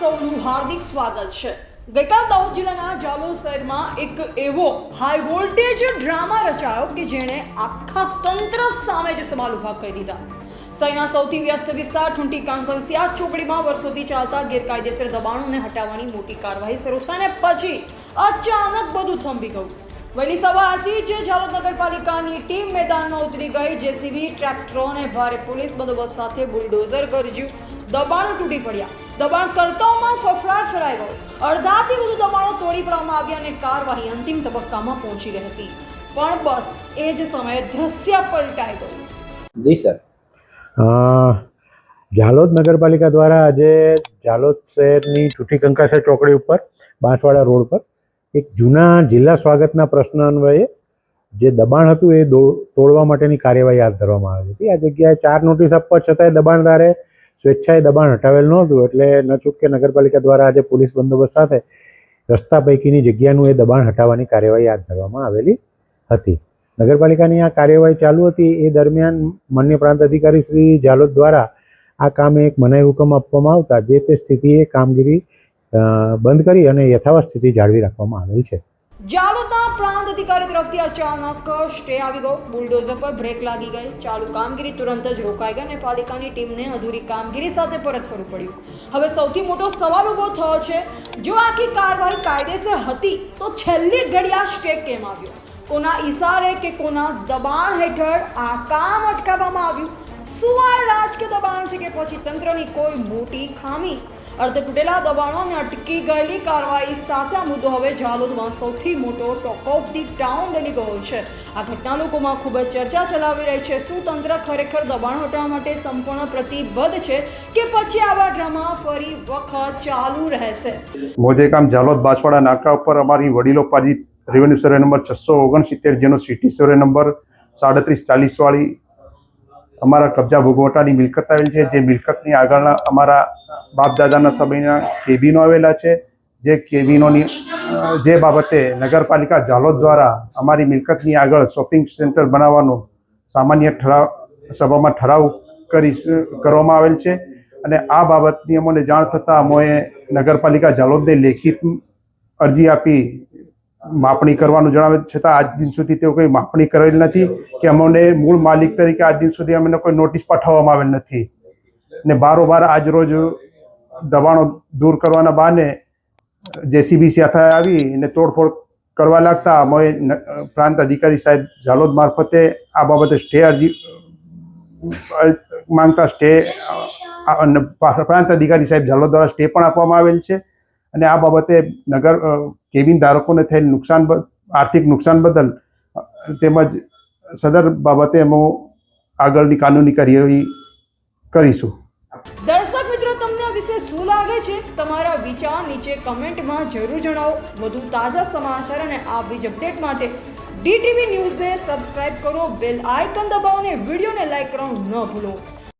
સૌનું હાર્દિક સ્વાગત છે. ગઈકાલ દાહોદ જિલ્લાના જાલોર શહેરમાં એક એવો હાઈ વોલ્ટેજ ડ્રામા રચાયો કે જેણે આખા તંત્ર સામે જ સવાલ ઊભા કરી દીધા. શહેરના સૌથી વ્યસ્ત વિસ્તાર ઠુંટી કાંકનસિયા ચોકડીમાં વર્ષોથી ચાલતા ગેરકાયદેસર દબાણોને હટાવવાની મોટી કાર્યવાહી શરૂ થઈ ને પછી અચાનક બધું થંભી ગયું. વહેલી સવારથી જ જાલોદ નગરપાલિકાની ટીમ મેદાનમાં ઉતરી ગઈ, જેસીબી ટ્રેક્ટરો અને ભારે પોલીસ બંદોબસ્ત સાથે બુલડોઝર ગરજ્યું. દબાણો તૂટી પડ્યા. દબાણ કરતાઓમાં ફફડાટ ફેલાઈ ગયો. અડધાથી વધુ દબાણો તોડી પાડવામાં આવ્યા અને કાર્યવાહી અંતિમ તબક્કામાં પહોંચી ગઈ હતી. પણ બસ એ જ સમયે દ્રશ્ય પલટાઈ ગયું. જી સર. અ, ઝાલોદ નગરપાલિકા દ્વારા આજે ઝાલોદ શહેરની છૂટી કંકાસા ચોકડી ઉપર બાંસવાડા રોડ પર એક જૂના જિલ્લા સ્વાગતના પ્રશ્ન અન્વયે જે દબાણ હતું એ તોડવા માટેની કાર્યવાહી હાથ ધરવામાં આવી હતી. આ જગ્યાએ ચાર નોટિસ આપવા છતાંય દબાણદારે સ્વેચ્છાએ દબાણ હટાવેલ નહોતું એટલે ન ચૂકે નગરપાલિકા દ્વારા આજે પોલીસ બંદોબસ્ત સાથે રસ્તા પૈકીની જગ્યાનું એ દબાણ હટાવવાની કાર્યવાહી હાથ ધરવામાં આવેલી હતી. નગરપાલિકાની આ કાર્યવાહી ચાલુ હતી એ દરમિયાન માન્ય પ્રાંત અધિકારી શ્રી જાલોદ દ્વારા આ કામે એક મનાઈ હુકમ આપવામાં આવતા જે તે સ્થિતિએ કામગીરી બંધ કરી અને યથાવત સ્થિતિ જાળવી રાખવામાં આવેલ છે. જાલોદના પ્રાંત અધિકારી તરફથી અચાનક સ્ટે આવી ગયો. બુલડોઝર પર બ્રેક લાગી ગઈ. ચાલુ કામગીરી તુરંત જ રોકાઈ ગઈ અને પાલિકાની ટીમને અધૂરી કામગીરી સાથે પરત ફરવું પડ્યું. હવે સૌથી મોટો સવાલ ઊભો થયો છે, જો આખી કાર્યવાહી કાયદેસર હતી, તો છેલ્લી ઘડી આ સ્ટે કેમ આવ્યો? કોના ઈશારે કે કોના દબાણ હેઠળ આ કામ અટકાવવામાં આવ્યું? શું આ રાજકીય દબાણ છે કે પછી તંત્રની કોઈ મોટી ખામી? અર્ધે તૂટેલા દબાણો અને અટકી ગયેલી કાર્યવાહી સાથે આ મુદ્દો હવે જાલોદમાં સૌથી મોટો ટોક ઓફ ધી ટાઉન બની ગયો છે. આ ઘટના લોકોમાં ખૂબ જ ચર્ચા ચલાવી રહી છે. શું તંત્ર ખરેખર દબાણ હટાવવા માટે સંપૂર્ણ પ્રતિબદ્ધ છે કે પછી આવા ડ્રામા ફરી વખત ચાલુ રહેશે? મોજેકામ જાલોદ, બાસવાડા, નાકા ઉપર અમારી વડીલો પાજી રેવન્યુ સર્વે નંબર છસો ઓગણસિત્તેર, જેનો સિટી સર્વે નંબર સાડત્રીસ ચાલીસવાળી અમારા કબજા ભોગવટાની મિલકત આવેલ છે. જે મિલકતની આગળના અમારા બાપ દાદાના સમયના કેબિનો આવેલા છે. જે કેબિનોની, જે બાબતે નગરપાલિકા ઝાલોદ દ્વારા અમારી મિલકતની આગળ શોપિંગ સેન્ટર બનાવવાનો સામાન્ય ઠરાવ, સભામાં ઠરાવ કરી, કરવામાં આવેલ છે. અને આ બાબતની અમને જાણ થતાં અમોએ નગરપાલિકા ઝાલોદને લેખિત અરજી આપી માપણી કરવાનું જણાવે છતાં આજ દિન સુધી તેઓ કોઈ માપણી કરેલ નથી કે અમને મૂળ માલિક તરીકે આજ દિન સુધી અમને કોઈ નોટિસ પાઠવવામાં આવેલ નથી. ને બારોબાર આજ રોજ દબાણો દૂર કરવાના બહાને જેસીબી સાથે આવી અને તોડફોડ કરવા લાગતા અમે પ્રાંત અધિકારી સાહેબ ઝાલોદ મારફતે આ બાબતે સ્ટે અરજી માંગતા સ્ટે પ્રાંત અધિકારી સાહેબ ઝાલોદ દ્વારા સ્ટે પણ આપવામાં આવેલ છે. અને આ બાબતે નગર કેબિન ધારકોને થયેલ નુકસાન આર્થિક નુકસાન બદલ તેમજ સદર બાબતે અમે આગળની કાનૂની કાર્યવાહી કરીશું. દર્શક મિત્રો, તમને આ વિશે શું લાગે છે? તમારા વિચાર નીચે કમેન્ટમાં જરૂર જણાવો. વધુ તાજા સમાચાર અને આ બીજ અપડેટ માટે ડીટીવી ન્યૂઝને સબસ્ક્રાઇબ કરો, બેલ આઇકન દબાવો અને વિડીયોને લાઈક કરવાનું ન ભૂલો.